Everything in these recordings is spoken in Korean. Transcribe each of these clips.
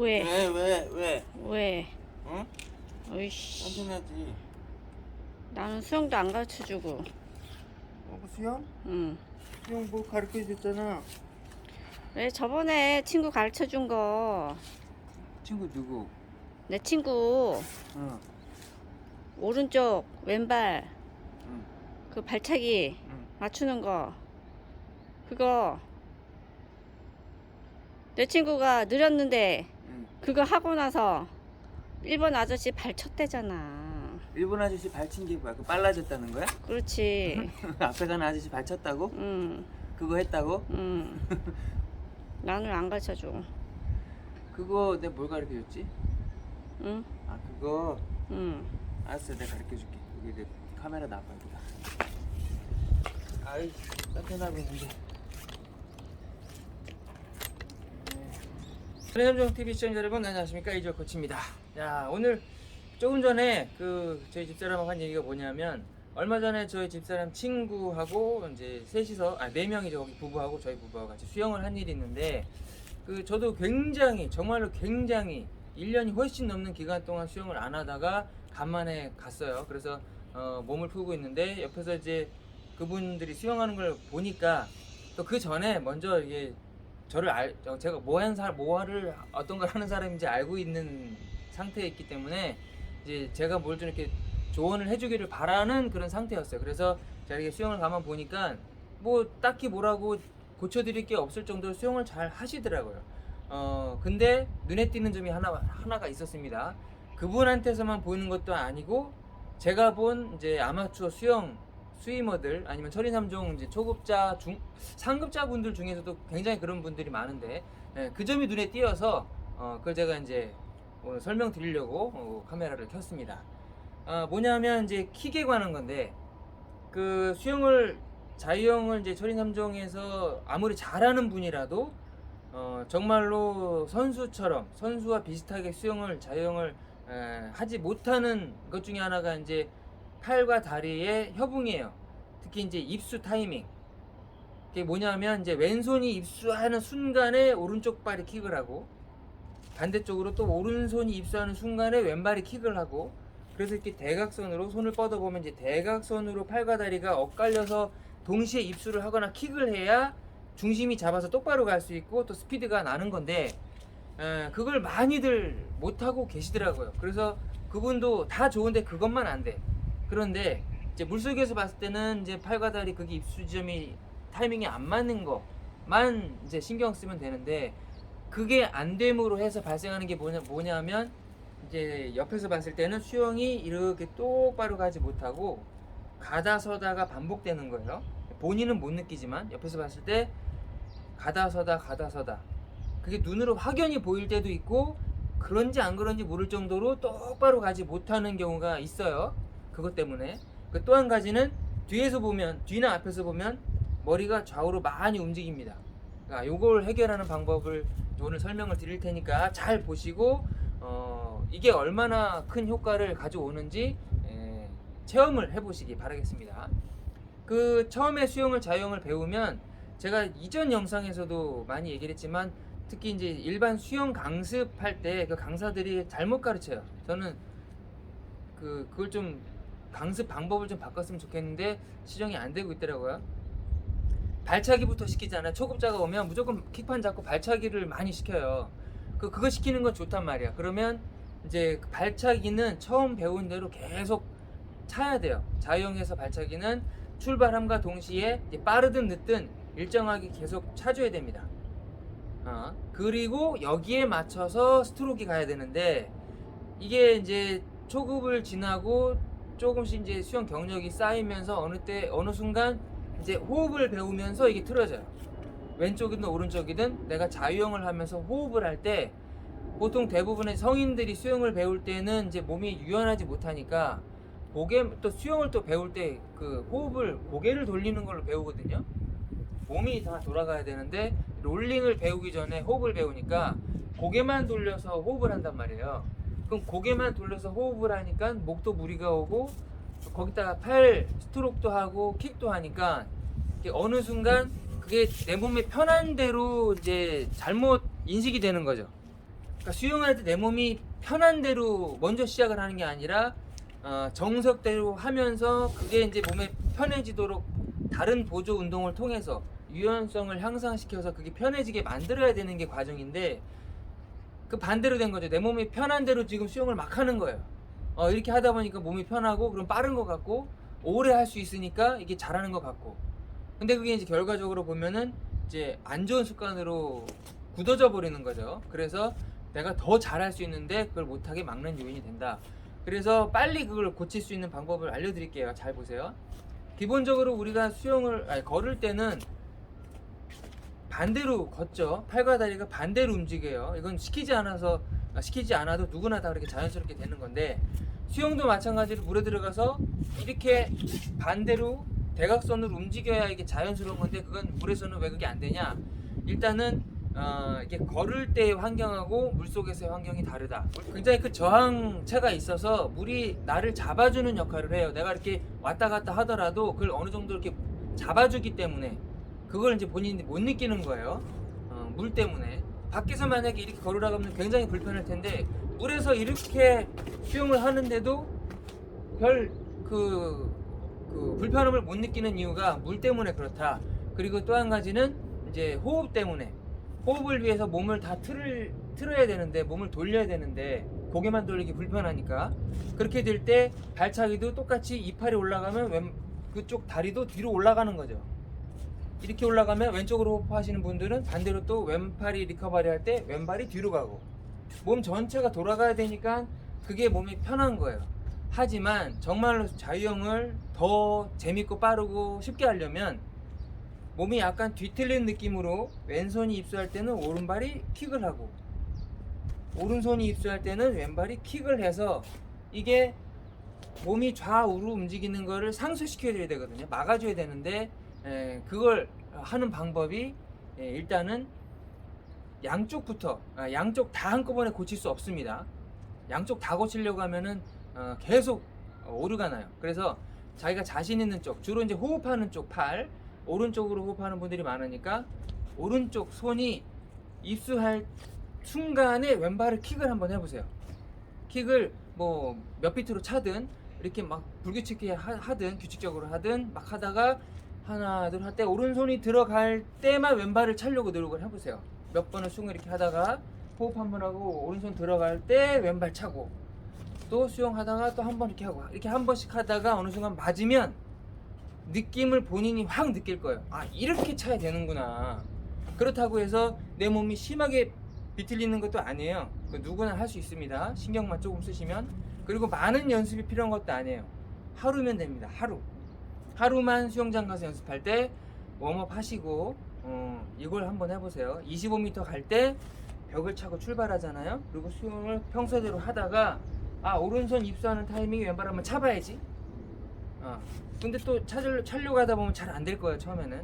왜? 왜, 왜, 왜? 왜? 응? 어이씨. 당신하지. 나는 수영도 안 가르쳐 주고. 어, 수영? 응. 수영 뭐 가르쳐 줬잖아. 왜 저번에 친구 가르쳐 준 거. 친구 누구? 내 친구 응. 오른쪽 왼발 응. 그 발차기 응. 맞추는 거. 그거 내 친구가 느렸는데 응. 그거 하고 나서 일본 아저씨 발 쳤대잖아. 일본 아저씨 발친 게 뭐야? 그 빨라졌다는 거야? 그렇지. 앞에 가는 아저씨 발쳤다고? 응. 그거 했다고? 응. 나는 안 가르쳐 줘. 그거 내가 뭘 가르쳐 줬지? 응. 아 그거 응. 알았어 내가 가르쳐 줄게. 여기 내 카메라 나봐 여기다. 아이 따뜻하고 있는데. 트레삼종 TV 시청자 여러분 안녕하십니까 이조 코치입니다. 야 오늘 조금 전에 그 저희 집사람하고 한 얘기가 뭐냐면 얼마 전에 저희 집사람 친구하고 이제 셋이서 아네 명이죠 거기 부부하고 저희 부부하고 같이 수영을 한 일이 있는데 그 저도 굉장히 정말로 굉장히 1년이 훨씬 넘는 기간 동안 수영을 안 하다가 간만에 갔어요. 그래서 어, 몸을 풀고 있는데 옆에서 이제 그분들이 수영하는 걸 보니까 또 그 전에 먼저 이게 저를 알 어, 제가 뭐 하는 사람 뭐를 어떤 걸 하는 사람인지 알고 있는 상태에 있기 때문에 이제 제가 뭘 좀 이렇게 조언을 해주기를 바라는 그런 상태였어요. 그래서 제가 이렇게 수영을 가만 보니까 뭐 딱히 뭐라고 고쳐드릴 게 없을 정도로 수영을 잘 하시더라고요. 어 근데 눈에 띄는 점이 하나 하나가 있었습니다. 그분한테서만 보이는 것도 아니고 제가 본 이제 아마추어 수영 스위머들 아니면 철인 3종 이제 초급자 중 상급자 분들 중에서도 굉장히 그런 분들이 많은데 예, 그 점이 눈에 띄어서 어, 그걸 제가 이제 오늘 설명 드리려고 어, 카메라를 켰습니다. 아, 뭐냐면 이제 킥에 관한 건데 그 수영을 자유형을 이제 철인 3종에서 아무리 잘하는 분이라도 어, 정말로 선수처럼 선수와 비슷하게 수영을 자유형을 에, 하지 못하는 것 중에 하나가 이제 팔과 다리의 협응이에요. 특히 이제 입수 타이밍. 그게 뭐냐면 이제 왼손이 입수하는 순간에 오른쪽 발이 킥을 하고 반대쪽으로 또 오른손이 입수하는 순간에 왼발이 킥을 하고 그래서 이렇게 대각선으로 손을 뻗어 보면 이제 대각선으로 팔과 다리가 엇갈려서 동시에 입수를 하거나 킥을 해야 중심이 잡아서 똑바로 갈 수 있고 또 스피드가 나는 건데 에, 그걸 많이들 못하고 계시더라고요. 그래서 그분도 다 좋은데 그것만 안 돼. 그런데 이제 물속에서 봤을 때는 이제 팔과 다리 그게 입수 지점이 타이밍이 안 맞는 거만 이제 신경 쓰면 되는데 그게 안 됨으로 해서 발생하는 게 뭐냐 뭐냐면 이제 옆에서 봤을 때는 수영이 이렇게 똑바로 가지 못하고 가다 서다가 반복되는 거예요. 본인은 못 느끼지만 옆에서 봤을 때 가다 서다 가다 서다 그게 눈으로 확연히 보일 때도 있고 그런지 안 그런지 모를 정도로 똑바로 가지 못하는 경우가 있어요. 그것 때문에 그또한 가지는 뒤에서 보면 뒤나 앞에서 보면 머리가 좌우로 많이 움직입니다. 그러니까 요걸 해결하는 방법을 오늘 설명을 드릴 테니까 잘 보시고 어, 이게 얼마나 큰 효과를 가져오는지 에, 체험을 해보시기 바라겠습니다. 그 처음에 수영을 자유형을 배우면 제가 이전 영상에서도 많이 얘기를 했지만 특히 이제 일반 수영 강습할 때 그 강사들이 잘못 가르쳐요. 저는 그 그걸 좀 강습 방법을 좀 바꿨으면 좋겠는데 시정이 안 되고 있더라고요. 발차기부터 시키잖아요. 초급자가 오면 무조건 킥판 잡고 발차기를 많이 시켜요. 그 그거 시키는 건 좋단 말이야. 그러면 이제 그 발차기는 처음 배운 대로 계속 차야 돼요. 자유형에서 발차기는 출발함과 동시에 빠르든 늦든 일정하게 계속 차줘야 됩니다. 어, 그리고 여기에 맞춰서 스트로크가 가야 되는데 이게 이제 초급을 지나고 조금씩 이제 수영 경력이 쌓이면서 어느 때 어느 순간 이제 호흡을 배우면서 이게 틀어져요. 왼쪽이든 오른쪽이든 내가 자유형을 하면서 호흡을 할 때 보통 대부분의 성인들이 수영을 배울 때는 이제 몸이 유연하지 못하니까 고개 또 수영을 또 배울 때 그 호흡을 고개를 돌리는 걸로 배우거든요. 몸이 다 돌아가야 되는데 롤링을 배우기 전에 호흡을 배우니까 고개만 돌려서 호흡을 한단 말이에요. 그럼 고개만 돌려서 호흡을 하니까 목도 무리가 오고 거기다가 팔 스트로크도 하고 킥도 하니까 어느 순간 그게 내 몸에 편한 대로 이제 잘못 인식이 되는 거죠. 그러니까 수영할 때 내 몸이 편한 대로 먼저 시작을 하는 게 아니라 어, 정석대로 하면서 그게 이제 몸에 편해지도록 다른 보조 운동을 통해서 유연성을 향상시켜서 그게 편해지게 만들어야 되는 게 과정인데 그 반대로 된 거죠. 내 몸이 편한 대로 지금 수영을 막 하는 거예요. 어, 이렇게 하다 보니까 몸이 편하고 그럼 빠른 것 같고 오래 할 수 있으니까 이게 잘하는 것 같고 근데 그게 이제 결과적으로 보면은 이제 안 좋은 습관으로 굳어져 버리는 거죠. 그래서 내가 더 잘할 수 있는데 그걸 못하게 막는 요인이 된다. 그래서 빨리 그걸 고칠 수 있는 방법을 알려드릴게요. 잘 보세요. 기본적으로 우리가 수영을 아니, 걸을 때는 반대로 걷죠. 팔과 다리가 반대로 움직여요. 이건 시키지 않아서 아, 시키지 않아도 누구나 다 그렇게 자연스럽게 되는 건데 수영도 마찬가지로 물에 들어가서 이렇게 반대로 대각선으로 움직여야 이게 자연스러운 건데 그건 물에서는 왜 그게 안 되냐? 일단은 어, 이게 걸을 때의 환경하고 물 속에서의 환경이 다르다. 굉장히 그 저항체가 있어서 물이 나를 잡아주는 역할을 해요. 내가 이렇게 왔다 갔다 하더라도 그걸 어느 정도 이렇게 잡아주기 때문에 그걸 이제 본인이 못 느끼는 거예요. 어, 물 때문에. 밖에서 만약에 이렇게 걸으라고 하면 굉장히 불편할 텐데 물에서 이렇게 수영을 하는데도 별그 그 불편함을 못 느끼는 이유가 물 때문에 그렇다. 그리고 또 한 가지는 이제 호흡 때문에 호흡을 위해서 몸을 다 틀을 틀어야 되는데 몸을 돌려야 되는데 고개만 돌리기 불편하니까 그렇게 될 때 발차기도 똑같이 이팔이 올라가면 왼 그쪽 다리도 뒤로 올라가는 거죠. 이렇게 올라가면 왼쪽으로 호흡하시는 분들은 반대로 또 왼팔이 리커버리 할 때 왼발이 뒤로 가고 몸 전체가 돌아가야 되니까 그게 몸이 편한 거예요. 하지만 정말로 자유형을 더 재밌고 빠르고 쉽게 하려면 몸이 약간 뒤틀린 느낌으로 왼손이 입수할 때는 오른발이 킥을 하고 오른손이 입수할 때는 왼발이 킥을 해서 이게 몸이 좌우로 움직이는 거를 상쇄시켜야 되거든요. 막아줘야 되는데 에, 그걸 하는 방법이 에, 일단은 양쪽부터 아, 양쪽 다 한꺼번에 고칠 수 없습니다. 양쪽 다 고치려고 하면은 어, 계속 어, 오류가 나요. 그래서 자기가 자신 있는 쪽, 주로 이제 호흡하는 쪽 팔, 오른쪽으로 호흡하는 분들이 많으니까 오른쪽 손이 입수할 순간에 왼발을 킥을 한번 해보세요. 킥을 뭐 몇 비트로 차든 이렇게 막 불규칙하게 하- 하든 규칙적으로 하든 막 하다가 하나 둘 할 때 오른손이 들어갈 때만 왼발을 차려고 노력을 해보세요. 몇 번을 수영 이렇게 하다가 호흡 한 번 하고 오른손 들어갈 때 왼발 차고 또 수영하다가 또 한 번 이렇게 하고 이렇게 한 번씩 하다가 어느 순간 맞으면 느낌을 본인이 확 느낄 거예요. 아 이렇게 차야 되는구나. 그렇다고 해서 내 몸이 심하게 비틀리는 것도 아니에요. 그 누구나 할 수 있습니다. 신경만 조금 쓰시면 그리고 많은 연습이 필요한 것도 아니에요. 하루면 됩니다. 하루. 하루만 수영장 가서 연습할 때 웜업 하시고 어, 이걸 한번 해보세요. 25m 갈 때 벽을 차고 출발하잖아요. 그리고 수영을 평소대로 하다가 아 오른손 입수하는 타이밍에 왼발 한번 차봐야지. 어. 근데 또 찾을, 찾려고 하다 보면 잘 안 될 거예요 처음에는.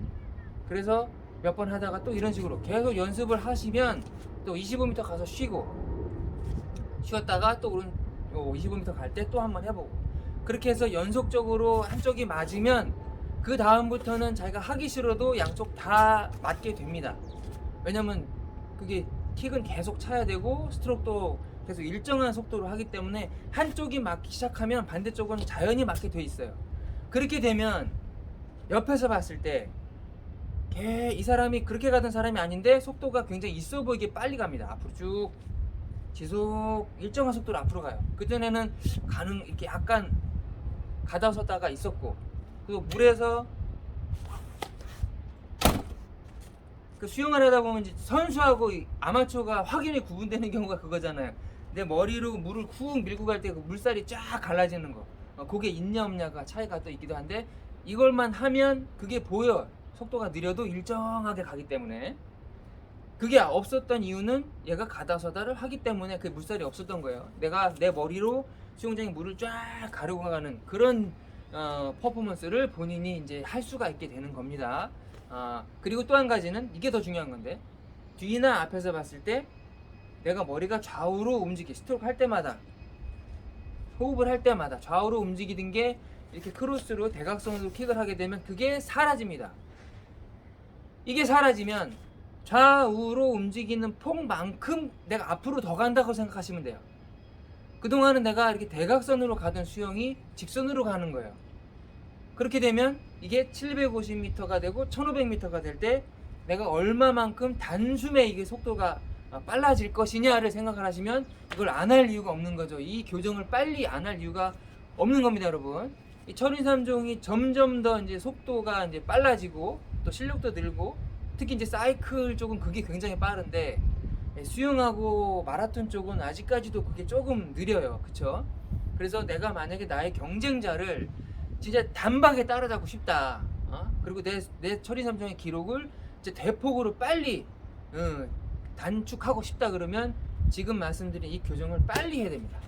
그래서 몇 번 하다가 또 이런 식으로 계속 연습을 하시면 또 25m 가서 쉬고 쉬었다가 또 오른 25m 갈 때 또 한번 해보고 그렇게 해서 연속적으로 한쪽이 맞으면 그 다음부터는 자기가 하기 싫어도 양쪽 다 맞게 됩니다. 왜냐면 그게 킥은 계속 차야 되고 스트로크도 계속 일정한 속도로 하기 때문에 한쪽이 맞기 시작하면 반대쪽은 자연히 맞게 돼 있어요. 그렇게 되면 옆에서 봤을 때 걔 이 사람이 그렇게 가던 사람이 아닌데 속도가 굉장히 있어 보이게 빨리 갑니다. 앞으로 쭉 지속 일정한 속도로 앞으로 가요. 그전에는 가능 이렇게 약간 가다 서다가 있었고 그리고 물에서 그 수영을 하다 보면 이제 선수하고 이 아마추어가 확연히 구분되는 경우가 그거잖아요. 내 머리로 물을 쿡 밀고 갈 때 그 물살이 쫙 갈라지는 거. 어, 그게 있냐 없냐가 차이가 또 있기도 한데 이걸만 하면 그게 보여. 속도가 느려도 일정하게 가기 때문에 그게 없었던 이유는 얘가 가다 서다를 하기 때문에 그 물살이 없었던 거예요. 내가 내 머리로 수영장에 물을 쫙 가르고 가는 그런 어, 퍼포먼스를 본인이 이제 할 수가 있게 되는 겁니다. 아, 그리고 또 한 가지는 이게 더 중요한 건데 뒤나 앞에서 봤을 때 내가 머리가 좌우로 움직이 스트로크 할 때마다 호흡을 할 때마다 좌우로 움직이는 게 이렇게 크로스로 대각선으로 킥을 하게 되면 그게 사라집니다. 이게 사라지면 좌우로 움직이는 폭만큼 내가 앞으로 더 간다고 생각하시면 돼요. 그동안은 내가 이렇게 대각선으로 가던 수영이 직선으로 가는 거예요. 그렇게 되면 이게 750m가 되고 1500m가 될 때 내가 얼마만큼 단숨에 이게 속도가 아, 빨라질 것이냐를 생각을 하시면 이걸 안 할 이유가 없는 거죠. 이 교정을 빨리 안 할 이유가 없는 겁니다, 여러분. 이 철인 삼종이 점점 더 이제 속도가 이제 빨라지고 또 실력도 늘고 특히 이제 사이클 쪽은 그게 굉장히 빠른데 예, 수영하고 마라톤 쪽은 아직까지도 그게 조금 느려요. 그쵸? 그래서 내가 만약에 나의 경쟁자를 진짜 단박에 따라잡고 싶다. 어? 그리고 내, 내 철인 삼종의 기록을 이제 대폭으로 빨리 어, 단축하고 싶다 그러면 지금 말씀드린 이 교정을 빨리 해야 됩니다.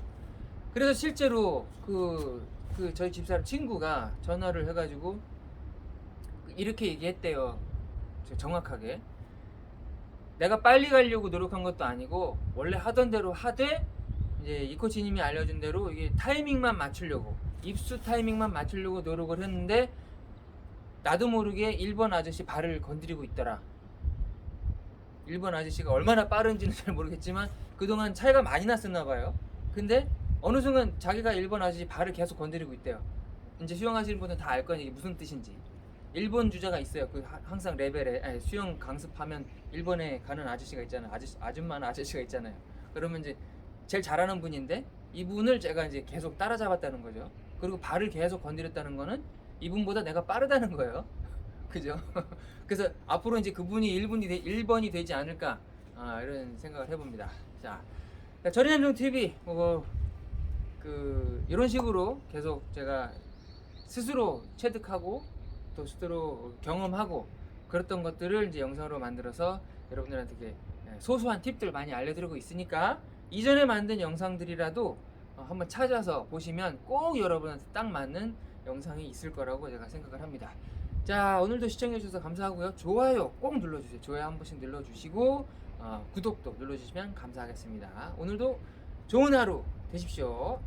그래서 실제로 그, 그 저희 집사람 친구가 전화를 해가지고 이렇게 얘기했대요. 저 정확하게. 내가 빨리 가려고 노력한 것도 아니고 원래 하던 대로 하되 이제 이 코치님이 알려준 대로 이게 타이밍만 맞추려고 입수 타이밍만 맞추려고 노력을 했는데 나도 모르게 1번 아저씨 발을 건드리고 있더라. 1번 아저씨가 얼마나 빠른지는 잘 모르겠지만 그동안 차이가 많이 났었나 봐요. 근데 어느 순간 자기가 1번 아저씨 발을 계속 건드리고 있대요. 이제 수영하시는 분은 다 알 거니 무슨 뜻인지. 일본 주자가 있어요. 그 하- 항상 레벨에 아니, 수영 강습하면 일본에 가는 아저씨가 있잖아요. 아저씨 아줌마나 아저씨가 있잖아요. 그러면 이제 제일 잘하는 분인데 이분을 제가 이제 계속 따라잡았다는 거죠. 그리고 발을 계속 건드렸다는 거는 이분보다 내가 빠르다는 거예요. 그죠? 그래서 앞으로 이제 그분이 1분이 되, 1번이 되지 않을까 아, 이런 생각을 해봅니다. 자, 절인함정 TV 뭐, 그 이런 식으로 계속 제가 스스로 체득하고 또 스스로 경험하고 그랬던 것들을 이제 영상으로 만들어서 여러분들한테 이렇게 소소한 팁들 많이 알려드리고 있으니까 이전에 만든 영상들이라도 어, 한번 찾아서 보시면 꼭 여러분한테 딱 맞는 영상이 있을 거라고 제가 생각을 합니다. 자 오늘도 시청해주셔서 감사하고요. 좋아요 꼭 눌러주세요. 좋아요 한 번씩 눌러주시고 어, 구독도 눌러주시면 감사하겠습니다. 오늘도 좋은 하루 되십시오.